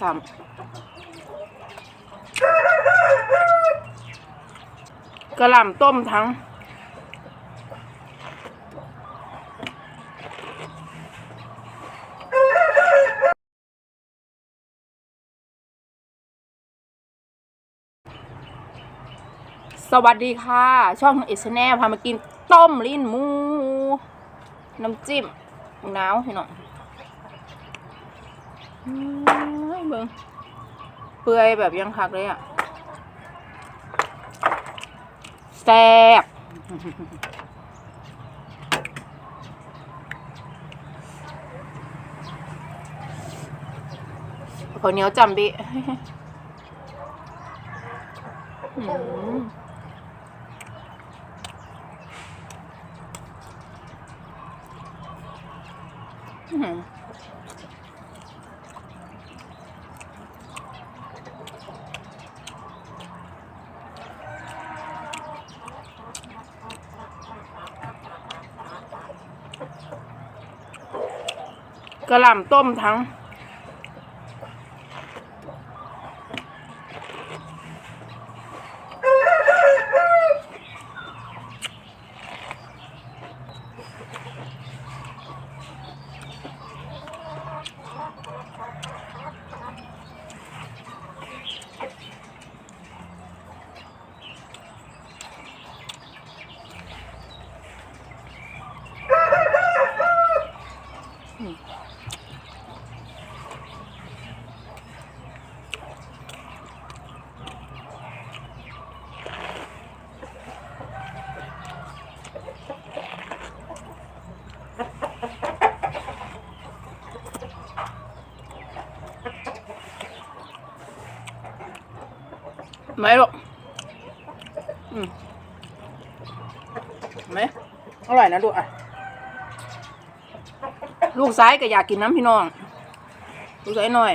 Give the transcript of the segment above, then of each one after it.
สามกระหล่ำต้มทั้ง สวัสดีค่ะ ช่องเอชแนลพามากินต้มลิ้นหมู น้ำจิ้มหนาวพี่น้องอืม เบิ่งเปื่อยแบบยังคักเลยอะแซ่บข้าวเหนียวจำบิอืม อื้อหือา กระหล่ำต้มทั้ง ไหมลูกอืมไหมอร่อยนะลูกอะ ลูกซ้ายก็อยากกินน้ำพี่น้อง ลูกซ้ายหน่อย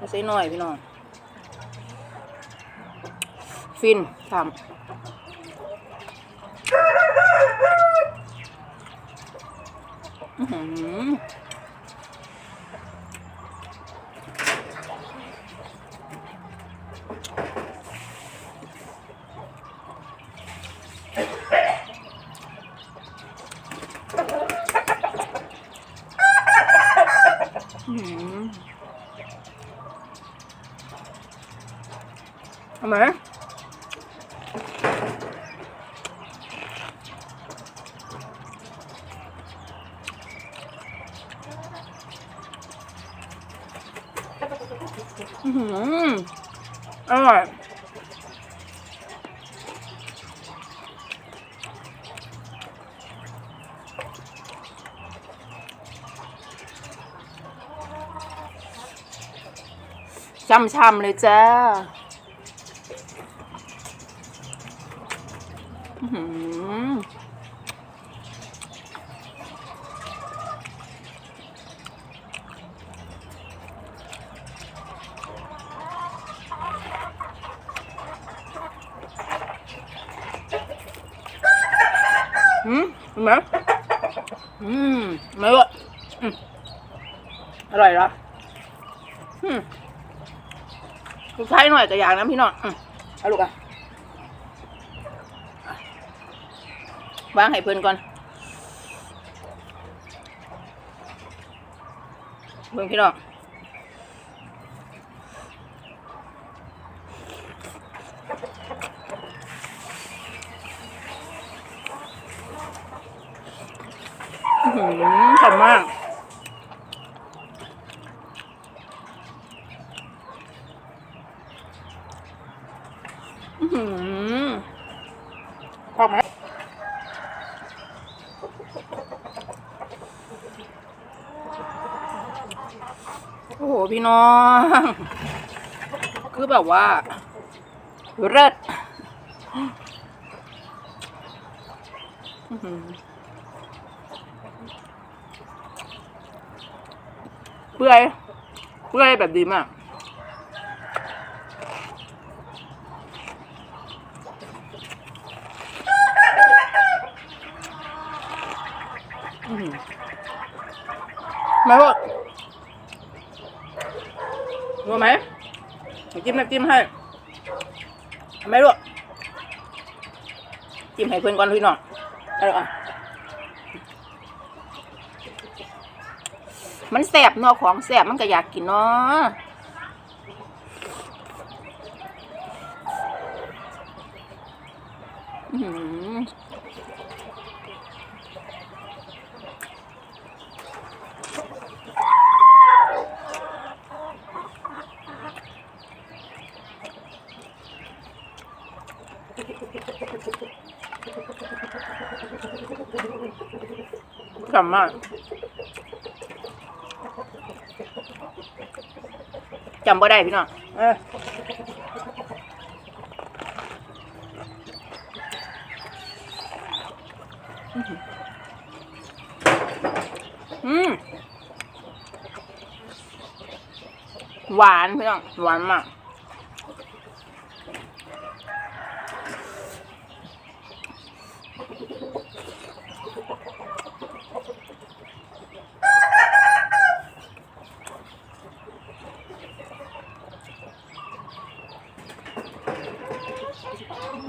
ลูกซ้ายหน่อยพี่น้อง ฟินทำอื้อหือม ทำไมอืมอร่อยช่ำๆเลยจ้า อืมไหมอืมไม่ว่าอืมอร่อยเหรออืมลูกชายหน่อยก็อย่างนะพี่น้องอืมเอาลูกอะ วางให้เพื่อนก่อนเพื่อนพี่น้องหอขอบมากอื้อหือพอกไหมโอ้โห พี่น้อง คือแบบว่าเลิศอื้อหือเปื่อยเปื่อยแบบดีมากอืมไม่ว่า รู้ไหมจิ้มน้ำจิ้มให้ทำไหมลูกจิ้มให้เพื่อนก่อนพี่น้องเอาอะมันแสบเนาะของแสบมันก็อยากกินเนาะอื้อ ฉ่ำมากจำบ่ได้พี่น้องเอออืมหวานพี่น้องหวานมาก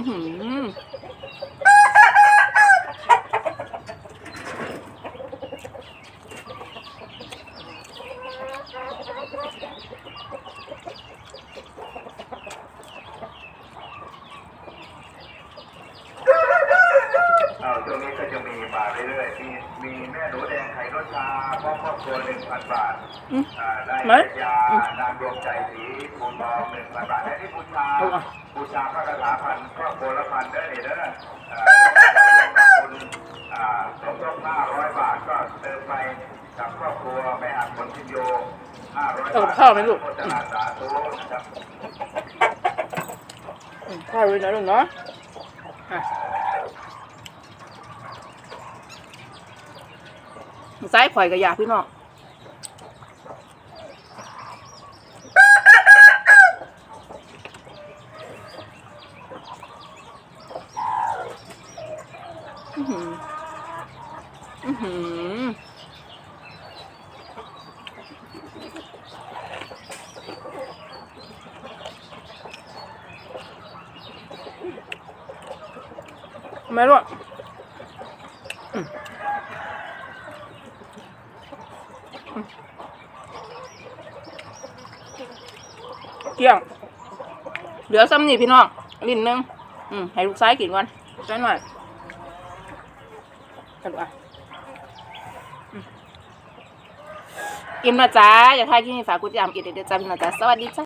หือ เอาช่วงนี้ก็จะมีมาเรื่อยๆ มีมีแม่หนูแดงไข่รสชาพร้อม ครอบครัวหนึ่งพันบาทอืมอ่าได้ไหมยานางดวงใจสีมูลทองหนึ่งพันบาทและที่บูชาเอาอะบูชาพระคาถาพันครอบครัวละพันเด้อนี่เด้ออ่าคุณอ่าสมทบห้าร้อยบาทก็เติมไปกับครอบครัวแม่หักผลพิญโยห้าร้อยเอาบาทข้าวไหมลูกโฆษณาสาธุนะครับอืมข้าวเลยนะลูกเนาะ อะซ้ายข่อยกับยาพี่น้องอือหืออือหือทำไมลูกอืมอืม เกี้ยง เหลือซ้ำนี่พี่น้องลิ้นหนึง อืมให้ลูกซ้ายกินก่อนซ้ายหน่อยกันดูอะอิ่มนะจ๊ะอย่าทายที่นี่ฝากกุญแจมกินเด็ดๆจ้าพี่น้องจ๊ะสวัสดีจ้า